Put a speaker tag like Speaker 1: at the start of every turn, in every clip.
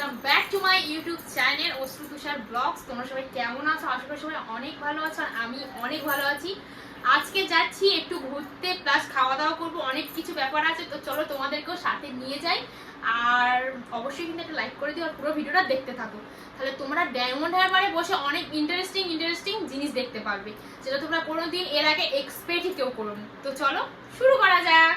Speaker 1: Welcome back to my YouTube channel Ashru Tushar blogs তোমরা সবাই কেমন আছো? আশা করি সবাই অনেক ভালো আছো আর আমি অনেক ভালো আছি। আজকে যাচ্ছি একটু ঘুরতে প্লাস খাওয়া দাওয়া করব, অনেক কিছু ব্যাপার আছে, তো চলো তোমাদেরকেও সাথে নিয়ে যাই। আর অবশ্যই কিন্তু একটা লাইক করে দিও আর পুরো ভিডিওটা দেখতে থাকো। তাহলে তোমরা ডায়মন্ড হারবারে বসে অনেক ইন্টারেস্টিং ইন্টারেস্টিং জিনিস দেখতে পারবে। যেটা তোমরা কোনো দিন এর আগে এক্সপেক্টই কেউ করো তো চলো, শুরু করা যাক।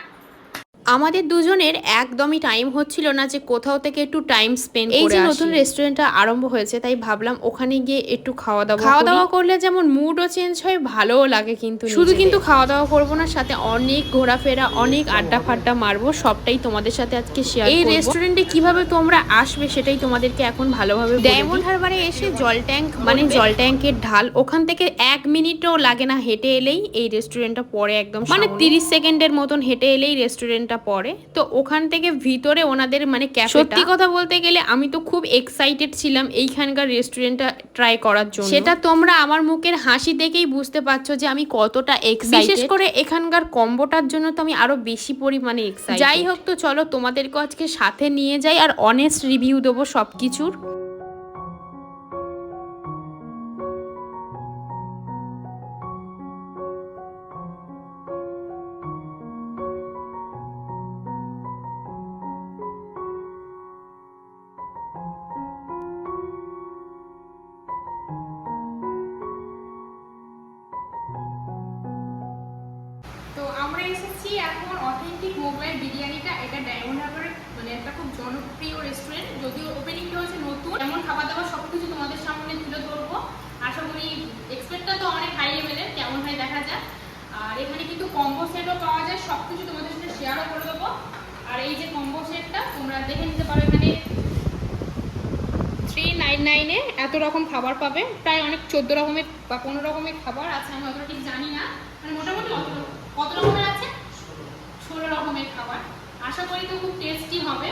Speaker 2: আমাদের দুজনের একদমই টাইম হচ্ছিল না যে কোথাও থেকে একটু টাইম স্পেন্ড এই যে নতুন রেস্টুরেন্টটা আরম্ভ হয়েছে তাই ভাবলাম ওখানে গিয়ে একটু খাওয়া দাওয়া খাওয়া দাওয়া করলে যেমন মুডও চেঞ্জ হয় ভালোও লাগে কিন্তু শুধু কিন্তু খাওয়া দাওয়া করব না সাথে অনেক ঘোরাফেরা অনেক আড্ডা ফাড্ডা মারবো সবটাই তোমাদের সাথে আজকে শেয়ার এই রেস্টুরেন্টে কীভাবে তোমরা আসবে সেটাই তোমাদেরকে এখন ভালোভাবে ডায়মন্ড হারবারে এসে জল ট্যাঙ্ক মানে জল ট্যাঙ্কের ঢাল ওখান থেকে এক মিনিটও লাগে না হেঁটে এলেই এই রেস্টুরেন্টটা পরে একদম মানে তিরিশ সেকেন্ডের মতন হেঁটে এলেই রেস্টুরেন্টটা পড়ে তো ওখান থেকে ভিতরে ওনাদের মানে ক্যাফে সত্যি কথা বলতে গেলে আমি তো খুব এক্সাইটেড ছিলাম এইখানকার রেস্টুরেন্টটা ট্রাই করার জন্য। সেটা তোমরা আমার মুখের হাসি দেখেই বুঝতে পারছ যে আমি কতটা এক্সাইটেড বিশেষ করে এখানকার কম্বোটার জন্য তো আমি আরও বেশি পরিমাণে এক্সাইটেড যাই হোক তো চলো তোমাদেরকে আজকে সাথে নিয়ে যাই আর অনেস্ট রিভিউ দেবো সবকিছুর।
Speaker 1: তো দেখে নিতে পারো এখানে থ্রি নাইন নাইনে এত রকম খাবার পাবে। প্রায় অনেক চোদ্দ রকমের বা পনেরো রকমের খাবার আছে, আমি অতটা ঠিক জানি না। মানে মোটামুটি কত রকমের আছে? ষোলো রকমের খাবার। আশা করি তো খুব টেস্টি হবে।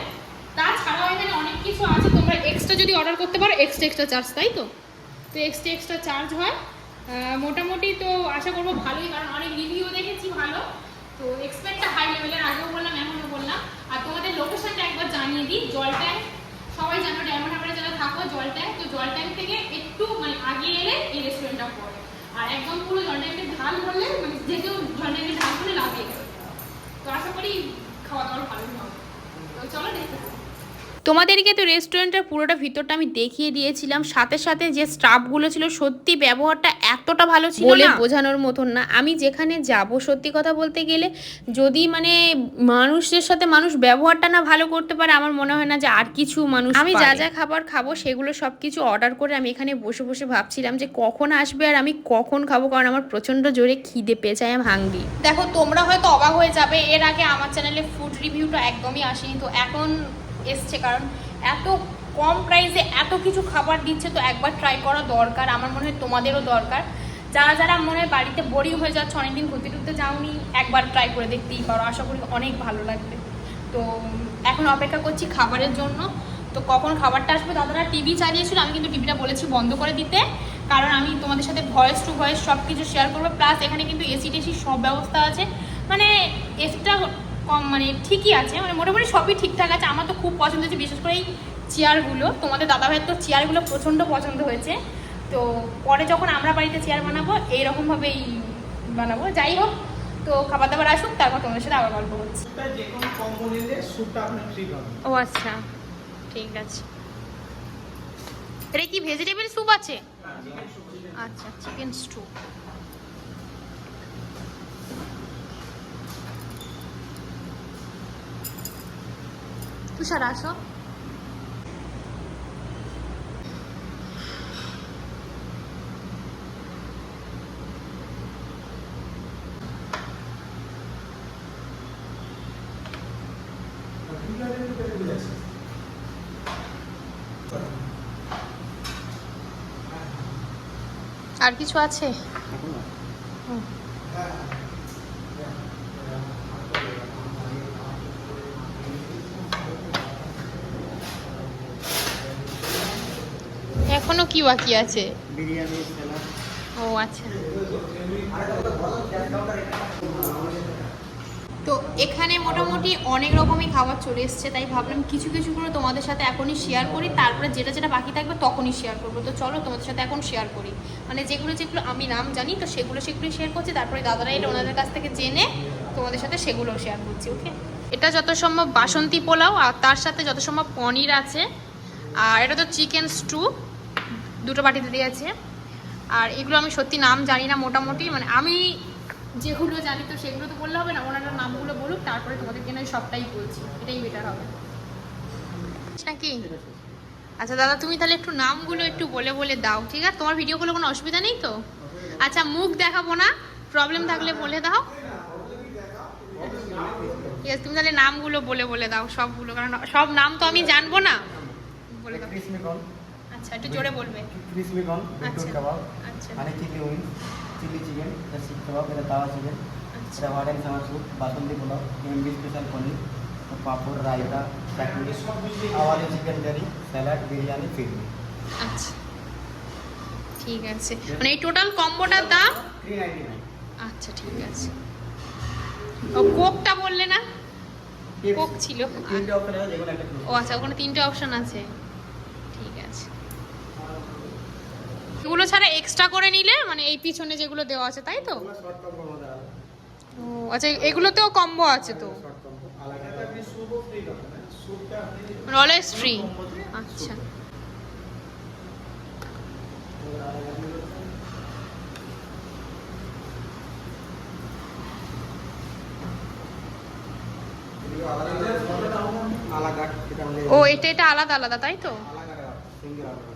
Speaker 1: তাছাড়াও এখানে অনেক কিছু আছে, তোমরা এক্সট্রা যদি অর্ডার করতে পারো এক্সট্রা এক্সট্রা চার্জ তাই তো? তো এক্সট্রা এক্সট্রা চার্জ হয়। মোটামুটি তো আশা করব ভালোই, কারণ অনেক রিভিউ দেখেছি ভালো। তো এক্সপেক্টটা হাই লেভেলের আগেও বললাম এখনও বললাম। আর তোমাদের লোকেশনটা একবার জানিয়ে দিই, জল ট্যাঙ্ক সবাই জানো ডায়মন্ড হাবারে যারা থাকো, জল ট্যাঙ্ক তো জল ট্যাঙ্ক থেকে একটু মানে আগে এলে এই রেস্টুরেন্টটা পড়ে। আর একদম পুরো জল ট্যাঙ্কের ঢাল বললে মানে যে কেউ জল ট্যাঙ্কের ঢাল বলে লাগিয়ে গেল তো আশা করি খাওয়া দাওয়ার ভালো হবে। তো চলো দেখতে।
Speaker 2: তোমাদেরকে তো রেস্টুরেন্টের পুরোটা ভিতরটা আমি দেখিয়ে দিয়েছিলাম। সাথে সাথে যে স্টাফগুলো ছিল সত্যি ব্যবহারটা এতটা ভালো ছিল বলে বোঝানোর মতন না। আমি যেখানে যাব সত্যি কথা বলতে গেলে যদি মানে মানুষের সাথে মানুষ ব্যবহারটা না ভালো করতে পারে আমার মনে হয় না যে আর কিছু মানুষ আমি যা যা খাবার খাব সেগুলো সব কিছু অর্ডার করে আমি এখানে বসে বসে ভাবছিলাম যে কখন আসবে আর আমি কখন খাব কারণ আমার প্রচণ্ড জোরে খিদে পেয়ে আই এম হাঙ্গি
Speaker 1: দেখো তোমরা হয়তো অবাক হয়ে যাবে এর আগে আমার চ্যানেলে ফুড রিভিউটা একদমই আসেনি। তো এখন এসছে, কারণ এত কম প্রাইসে এত কিছু খাবার দিচ্ছে, তো একবার ট্রাই করা দরকার, আমার মনে হয় তোমাদেরও দরকার। যারা যারা মনে হয় বাড়িতে বোরিং হয়ে যাচ্ছে, অনেকদিন ঘুরতে টুরতে যাওনি, একবার ট্রাই করে দেখতেই পারো, আশা করি অনেক ভালো লাগবে। তো, এখন অপেক্ষা করছি খাবারের জন্য। তো কখন খাবারটা আসবে, দাদারা টিভি চালিয়েছিল, আমি কিন্তু টিভিটা বলেছি বন্ধ করে দিতে, কারণ আমি তোমাদের সাথে ভয়েস টু ভয়েস সব কিছু শেয়ার করব প্লাস এখানে কিন্তু এসি টেসি সব ব্যবস্থা আছে। মানে এসিটা কম মানে ঠিকই আছে মানে মোটামুটি সবই ঠিকঠাক আছে। আমার তো খুব পছন্দ হয়েছে বিশেষ করে এই চেয়ারগুলো। তোমাদের দাদাভাইয়ের তো চেয়ারগুলো প্রচণ্ড পছন্দ হয়েছে। তো পরে যখন আমরা বাড়িতে চেয়ার বানাবো এইরকমভাবেই বানাবো। যাই হোক তো খাবার দাবার আসুক তারপর তোমাদের সাথে আবার গল্প
Speaker 3: পাবেন।
Speaker 1: ও আচ্ছা ঠিক আছে। এটা কি ভেজিটেবল স্যুপ আছে? আচ্ছা চিকেন স্টু তুষার আসো। আর কিছু আছে? এখনও কি বাকি আছে? ও আচ্ছা। তো এখানে মোটামুটি অনেক রকমই খাবার চলে এসছে তাই ভাবলাম কিছু কিছু করে তোমাদের সাথে এখনই শেয়ার করি তারপরে যেটা যেটা বাকি থাকবে তখনই শেয়ার করব। তো চলো তোমাদের সাথে এখন শেয়ার করি। মানে যেগুলো যেগুলো আমি নাম জানি তো সেগুলো সেগুলো শেয়ার করছি তারপরে দাদারা এটা ওনাদের কাছ থেকে জেনে তোমাদের সাথে সেগুলোও শেয়ার করছি ওকে এটা যত সম্ভব বাসন্তী পোলাও আর তার সাথে যত সম্ভব পনির আছে আর এটা তো চিকেন স্টু দুটো বাটিতে দিয়েছে। আর এগুলো আমি সত্যি নাম জানি না মোটামুটি মানে আমি যেগুলো জানি তো সেগুলো তো বললে হবে না, ওনারা নামগুলো বলুক, তারপরে তোমাদেরকে নয় সবটাই বলছি, এটাই বেটার হবে। নাকি? আচ্ছা দাদা, তুমি তাহলে একটু নামগুলো একটু বলে বলে দাও, ঠিক আছে? তোমার ভিডিওগুলো কোনো অসুবিধা নেই তো? আচ্ছা মুখ দেখাবো না প্রবলেম থাকলে বলে দাও। ঠিক আছে, তুমি তাহলে নামগুলো বলে বলে দাও, সবগুলো, কারণ সব নাম তো আমি জানব না। বলে দাও। আচ্ছা একটু জোরে বলবে।
Speaker 3: ক্রিসমি কর্ন। বিটরুট কাবাব
Speaker 1: আচ্ছা।
Speaker 3: Honey chilli wings chilli chicken এটা শিখ কাবাব এটা তাওয়া চিকেন
Speaker 1: আচ্ছা।
Speaker 3: এটা white and summer soup basanti pulao MB special paneer papad raita chutney আওয়ালি chicken curry salad biryani phirni
Speaker 1: আচ্ছা। ঠিক আছে। মানে এই টোটাল কম্বোটার দাম? আচ্ছা ঠিক আছে। ও কোকটা বললে না? কোক ছিল। ও আচ্ছা ওখানে তিনটে অপশন আছে ঠিক আছে এগুলো ছাড়া এক্সট্রা করে নিলে মানে এই পিছনে যেগুলো দেওয়া আছে তাই তো? ও আচ্ছা এগুলোতেও কম্বো আছে তো? অলওয়েজ ফ্রি আচ্ছা। ও এটা এটা আলাদা আলাদা তাই তো?
Speaker 3: আলাদা।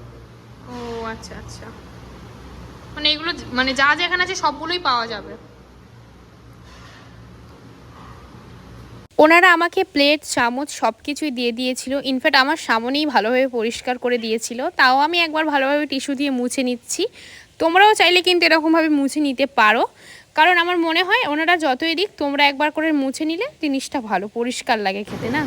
Speaker 1: ও আচ্ছা আচ্ছা। মানে এগুলো মানে যা যেখানে আছে সবগুলোই পাওয়া যাবে।
Speaker 2: ওনারা আমাকে প্লেট, চামচ সব কিছুই দিয়ে দিয়েছিল। ইনফ্যাক্ট আমার সামনেই ভালোভাবে পরিষ্কার করে দিয়েছিল। তাও আমি একবার ভালোভাবে টিস্যু দিয়ে মুছে নিচ্ছি। তোমরাও চাইলে কিন্তু এরকমভাবে মুছে নিতে পারো। কারণ আমার মনে হয়, ওনারা যতই দিক, তোমরা একবার করে মুছে নিলে জিনিসটা ভালো, পরিষ্কার লাগে খেতে, না?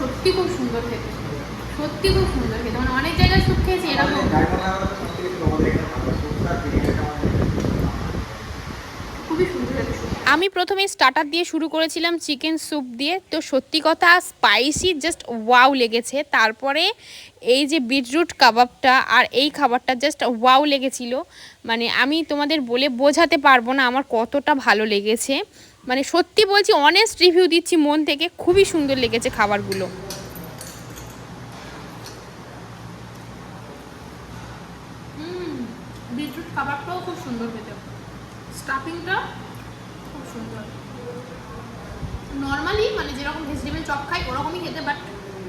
Speaker 1: সত্যি খুব সুন্দর খেতে। সত্যি খুব সুন্দর খেতে মানে অনেক জায়গায় স্যুপ খেয়েছি এরকম খুবই সুন্দর খেতে স্যুপ
Speaker 2: আমি প্রথমে স্টার্টার দিয়ে শুরু করেছিলাম চিকেন স্যুপ দিয়ে। তো সত্যি কথা স্পাইসি জাস্ট ওয়াও লেগেছে। তারপরে এই যে বিটরুট কাবাবটা আর এই খাবারটা জাস্ট ওয়াও লেগেছিল। মানে আমি তোমাদের বলে বোঝাতে পারব না আমার কতটা ভালো লেগেছে। মানে সত্যি বলছি অনেস্ট রিভিউ দিচ্ছি মন থেকে, খুবই সুন্দর লেগেছে খাবারগুলো।
Speaker 1: খাবারটাও খুব সুন্দর খেতে। স্টাফিংটা নর্মালি মানে যেরকম ভেজিটেবল চপ খাই, ওরকমই খেতে বাট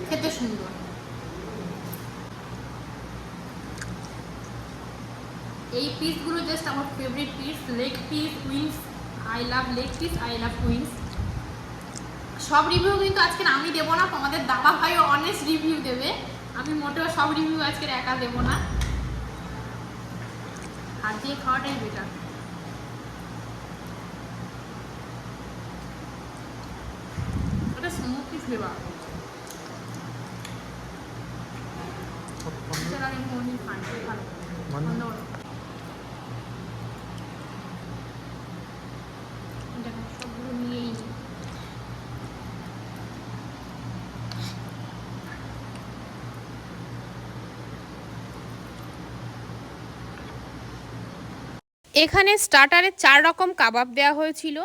Speaker 1: খেতে সুন্দর। এই পিসগুলো জাস্ট আমার favourite piece leg piece wings I love leg piece I love wings সব রিভিউ কিন্তু আজকে আমি দেবো না, তোমাদের দাদা ভাইও অনেস্ট রিভিউ দেবে। আমি মোটেও সব রিভিউ আজকে একা দেবো না। হাত দিয়ে খাওয়াটাই বেটার
Speaker 2: এখানে স্টার্টারে চার রকম কাবাব দেওয়া হয়েছিল।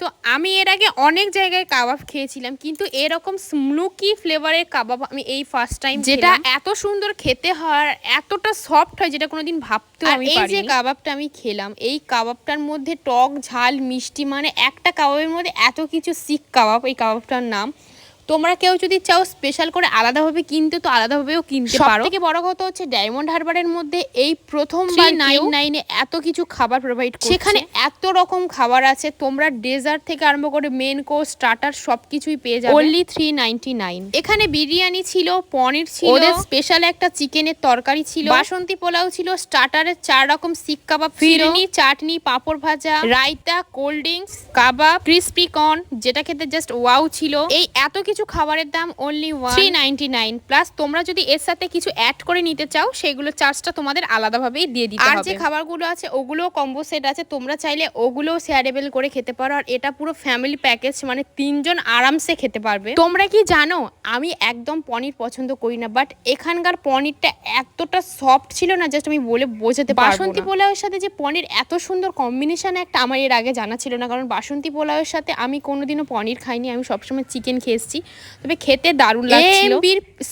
Speaker 2: তো আমি এর আগে অনেক জায়গায় কাবাব খেয়েছিলাম কিন্তু এরকম স্মুকি ফ্লেভারের কাবাব আমি এই ফার্স্ট টাইম যেটা এত সুন্দর খেতে হয় এতটা সফট হয় যেটা কোনোদিন
Speaker 1: ভাবতে
Speaker 2: আমি
Speaker 1: এই
Speaker 2: যে কাবাবটা আমি খেলাম এই কাবাবটার মধ্যে টক ঝাল মিষ্টি মানে একটা কাবাবের মধ্যে এত কিছু শিক কাবাব এই কাবাবটার নাম। তোমরা কেউ যদি চাও স্পেশাল করে আলাদাভাবে কিনতে তো আলাদাভাবেও কিনতে পারো। থেকে বড় কথা হচ্ছে ডায়মন্ড হারবারের মধ্যে এই প্রথমবার নাইন নাইনে এত কিছু খাবার প্রোভাইড সেখানে এত রকম খাবার আছে তোমরা ডেজার্ট থেকে আরম্ভ করে মেন কোর্স স্টার্টার সবকিছুই পেয়ে যাবে। অনলি থ্রি নাইনটি নাইন এখানে বিরিয়ানি ছিল পনির ছিল ওদের স্পেশাল একটা চিকেনের তরকারি ছিল। বাসন্তী পোলাও ছিল স্টার্টারের চার রকম শিক কাবাব ফিরনি চাটনি পাঁপড় ভাজা raita cold drinks kebab crispy corn যেটা খেতে জাস্ট ওয়াও ছিল। এই এত কিছু খাবারের দাম only three ninety nine plus তোমরা যদি এর সাথে কিছু অ্যাড করে নিতে চাও সেগুলো চার্জটা তোমাদের আলাদাভাবেই দিয়ে দিতে আর যে খাবারগুলো আছে ওগুলো কম্বো সেট আছে তোমরা চাইলে ওগুলোও শেয়ারেবল করে খেতে পারো। আর এটা পুরো ফ্যামিলি প্যাকেজ মানে তিনজন আরামসে খেতে পারবে। তোমরা কি জানো আমি একদম পনির পছন্দ করি না বাট এখানকার পনিরটা এতটা সফট ছিল না জাস্ট আমি বলে বোঝাতে পারব বাসন্তী পোলাওয়ের সাথে যে পনির এত সুন্দর কম্বিনেশন একটা আমার এর আগে জানা ছিল না কারণ বাসন্তী পোলাওয়ের সাথে আমি কোনোদিনও পনির খাইনি আমি সবসময় চিকেন খেয়েছি তবে খেতে দারুণ লাগছিল।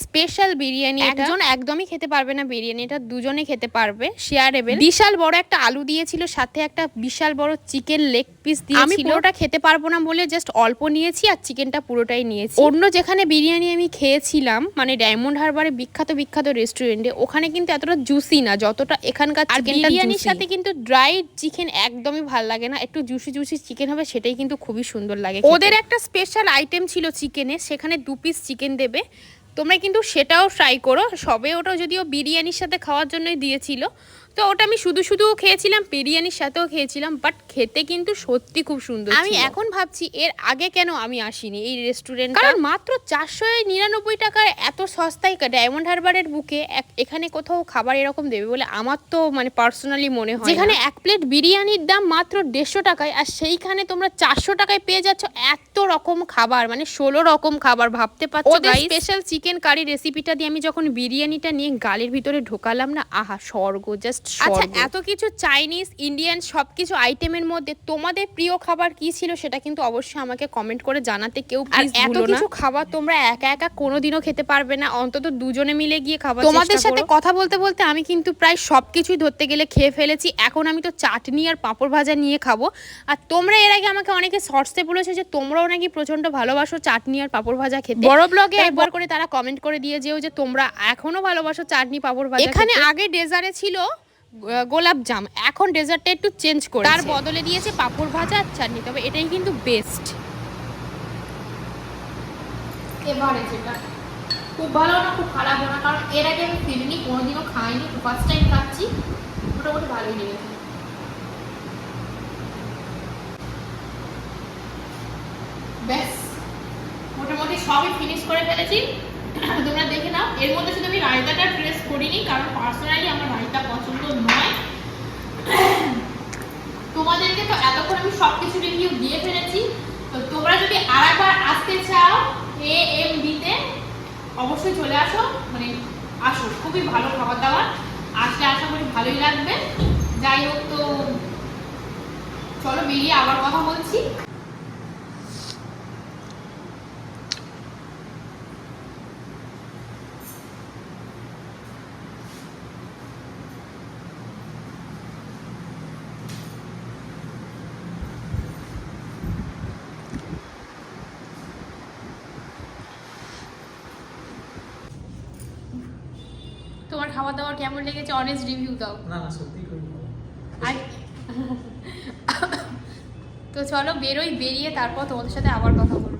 Speaker 2: স্পেশাল বিরিয়ানি একজন একদমই খেতে পারবে না বিরিয়ানি এটা দুজনে খেতে পারবে শেয়ারেবল বিশাল বড় একটা আলু দিয়েছিল সাথে একটা বিশাল বড় চিকেন লেগ পিস দিয়েছিল। আমি পুরোটা খেতে পারব না বলে জাস্ট অল্প নিয়েছি আর চিকেনটা পুরোটাই নিয়েছি। অন্য যেখানে বিরিয়ানি আমি খেয়েছিলাম মানে ডায়মন্ড হারবারে বিখ্যাত বিখ্যাত রেস্টুরেন্টে ওখানে কিন্তু এতটা জুসি না যতটা এখানকার চিকেনটা বিরিয়ানির সাথে কিন্তু ড্রাই চিকেন একদমই ভালো লাগে না একটু জুসি জুসি চিকেন হবে সেটাই কিন্তু খুবই সুন্দর লাগে ওদের একটা স্পেশাল আইটেম ছিল চিকেনে সেখানে দু পিস চিকেন দেবে। তোমরা কিন্তু সেটাও ট্রাই করো। সবে ওটা যদিও বিরিয়ানির সাথে খাওয়ার জন্যই দিয়েছিল তো ওটা আমি শুধু শুধুও খেয়েছিলাম বিরিয়ানির সাথেও খেয়েছিলাম বাট খেতে কিন্তু সত্যি খুব সুন্দর আমি এখন ভাবছি এর আগে কেন আমি আসিনি এই রেস্টুরেন্ট কারণ মাত্র চারশো নিরানব্বই টাকায় এত সস্তায় ডায়মন্ড হারবারের বুকে এক- এখানে কোথাও খাবার এরকম দেবে বলে আমার তো মানে পার্সোনালি মনে হয় যেখানে এক প্লেট বিরিয়ানির দাম মাত্র দেড়শো টাকায় আর সেইখানে তোমরা চারশো টাকায় পেয়ে যাচ্ছ এত রকম খাবার মানে ষোলো রকম খাবার ভাবতে পারছ স্পেশাল চিকেন কারি রেসিপিটা দিয়ে আমি যখন বিরিয়ানিটা নিয়ে গালের ভিতরে ঢোকালাম না আহা স্বর্গ জাস্ট আচ্ছা এত কিছু চাইনিজ ইন্ডিয়ান সবকিছু আইটেমের মধ্যে তোমাদের প্রিয় খাবার কি ছিল সেটা কিন্তু অবশ্যই আমাকে কমেন্ট করে জানাতে কেউ আর এত কিছু খাবার তোমরা একা একা কোনোদিনও খেতে পারবে না অন্তত দুজনে মিলে গিয়ে খাবার তোমাদের সাথে কথা বলতে বলতে আমি কিন্তু প্রায় সবকিছুই ধরতে গেলে খেয়ে ফেলেছি। এখন আমি তো চাটনি আর পাঁপড় ভাজা নিয়ে খাব। আর তোমরা এর আগে আমাকে অনেকে শর্টসে বলেছ যে তোমরাও নাকি প্রচণ্ড ভালোবাসো চাটনি আর পাঁপড় ভাজা খেতে। বড় ব্লগে একবার করে তারা কমেন্ট করে দিয়ে যেও যে তোমরা এখনও ভালোবাসো চাটনি পাঁপড় ভাজা এখানে আগে ডেজারে ছিল গোলাপ জাম। এখন ডেজার্টটা একটু চেঞ্জ করে তার বদলে দিয়েছে পাঁপড় ভাজা আর চাটনি তবে এটাই কিন্তু বেস্ট
Speaker 1: এবারে যেটা খুব ভালো না খুব খারাপও না কারণ এর আগে আমি ফিরিনি কোনোদিনও খাইনি তো ফার্স্ট টাইম খাচ্ছি মোটামুটি ভালোই লেগেছে। ব্যাস মোটামুটি সবই ফিনিশ করে ফেলেছি। তোমরা দেখে নাও। এর মধ্যে শুধু আমি রায়তাটা ট্রেস করিনি, কারণ পার্সোনালি আমার রায়তা পছন্দ নয়। তোমাদেরকে তো এতক্ষণ আমি সব কিছু রিভিউ দিয়ে ফেলেছি। তো তোমরা যদি আরেকবার আসতে চাও এ এম বিতে অবশ্যই চলে আসো। মানে আসো, খুবই ভালো খাবার দাবার আসলে আশা করি ভালোই লাগবে। যাই হোক, তো চলো বেরিয়ে আবার কথা বলছি তোমার খাবার দাবার কেমন লেগেছে? অনেস্ট রিভিউ দাও।
Speaker 3: না না সত্যি
Speaker 1: তো চলো বেরোই বেরিয়ে তারপর তোমাদের সাথে আবার কথা বলব।